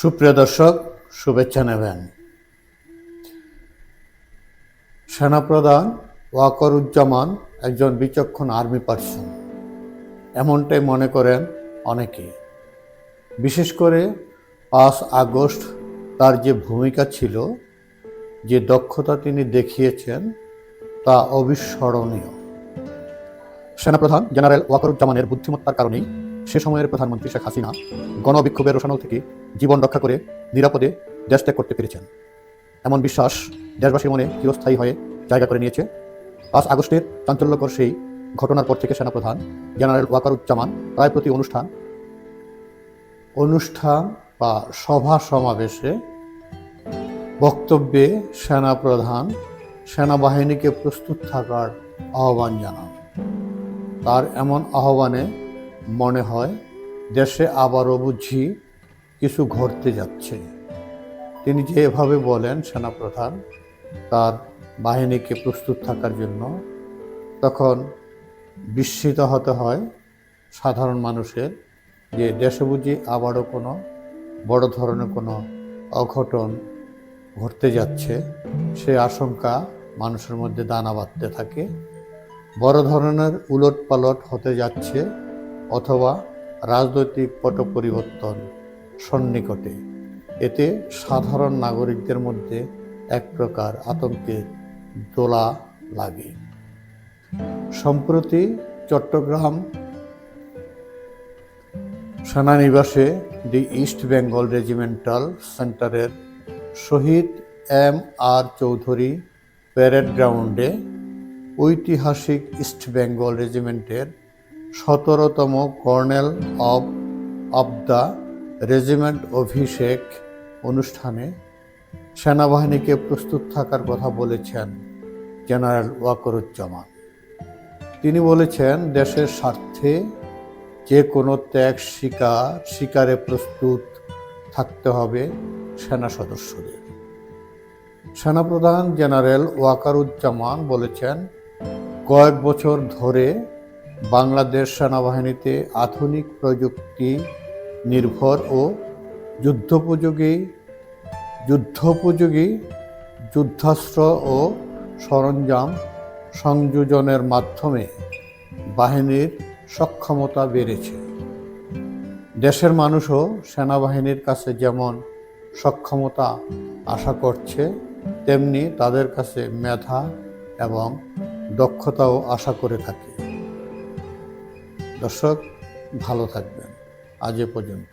সুপ্রিয় দর্শক, শুভেচ্ছা নেবেন। সেনাপ্রধান ওয়াকরুজ্জামান একজন বিচক্ষণ আর্মি পার্সন। এমনটাই মনে করেন অনেকে। বিশেষ করে পাঁচ আগস্ট তার যে ভূমিকা ছিল, যে দক্ষতা তিনি দেখিয়েছেন, তা অবিস্মরণীয়। সেনাপ্রধান জেনারেল ওয়াকরুজ্জামানের বুদ্ধিমত্তার কারণেই সে সময়ের প্রধানমন্ত্রী শেখ হাসিনা গণবিক্ষোভের রোশানল থেকে জীবন রক্ষা করে নিরাপদে দেশ ত্যাগ করতে পেরেছেন। এমন বিশ্বাস দেশবাসীর মনে চিরস্থায়ী হয়ে জায়গা করে নিয়েছে। পাঁচ আগস্টের চাঞ্চল্যকর সেই ঘটনার পর থেকে সেনাপ্রধান জেনারেল ওয়াকারুজ্জামান প্রায় প্রতি অনুষ্ঠান অনুষ্ঠান বা সভা সমাবেশে বক্তব্যে সেনাপ্রধান সেনাবাহিনীকে প্রস্তুত থাকার আহ্বান জানান। তার এমন আহ্বানে মনে হয় দেশে আবারও বুঝি কিছু ঘটতে যাচ্ছে। তিনি যে এভাবে বলেন, সেনাপ্রধান, তার বাহিনীকে প্রস্তুত থাকার জন্য, তখন বিস্মিত হতে হয় সাধারণ মানুষের যে দেশে বুঝি আবারও কোনো বড় ধরনের কোনো অঘটন ঘটতে যাচ্ছে। সে আশঙ্কা মানুষের মধ্যে দানা বাঁধতে থাকে। বড় ধরনের উলট পালট হতে যাচ্ছে। অথবা রাজনৈতিক পট পরিবর্তন সন্নিকটে। এতে সাধারণ নাগরিকদের মধ্যে এক প্রকার আতঙ্কের দোলা লাগে। সম্প্রতি চট্টগ্রাম সেনানিবাসে দি ইস্ট বেঙ্গল রেজিমেন্টাল সেন্টারের শহীদ এম আর চৌধুরী প্যারেড গ্রাউন্ডে ঐতিহাসিক ইস্ট বেঙ্গল রেজিমেন্টের সতেরোতম colonel of of the regiment অভিষেক অনুষ্ঠানে সেনাবাহিনীকে প্রস্তুত থাকার কথা বলেছেন জেনারেল ওয়াকরুজ্জামান। তিনি বলেছেন, দেশের স্বার্থে যে কোনো ত্যাগ স্বীকার শিকারে প্রস্তুত থাকতে হবে সেনা সদস্যদের। সেনাপ্রধান জেনারেল ওয়াকারুজ্জামান বলেছেন, কয়েক বছর ধরে বাংলাদেশ সেনাবাহিনীতে আধুনিক প্রযুক্তি নির্ভর ও যুদ্ধোপযোগী যুদ্ধোপযোগী, যুদ্ধাস্ত্র ও সরঞ্জাম সংযোজনের মাধ্যমে বাহিনীর সক্ষমতা বেড়েছে। দেশের মানুষও সেনাবাহিনীর কাছে যেমন সক্ষমতা আশা করছে, তেমনি তাদের কাছে মেধা এবং দক্ষতাও আশা করে থাকে। দর্শক ভালো থাকবেন। আজ এ পর্যন্ত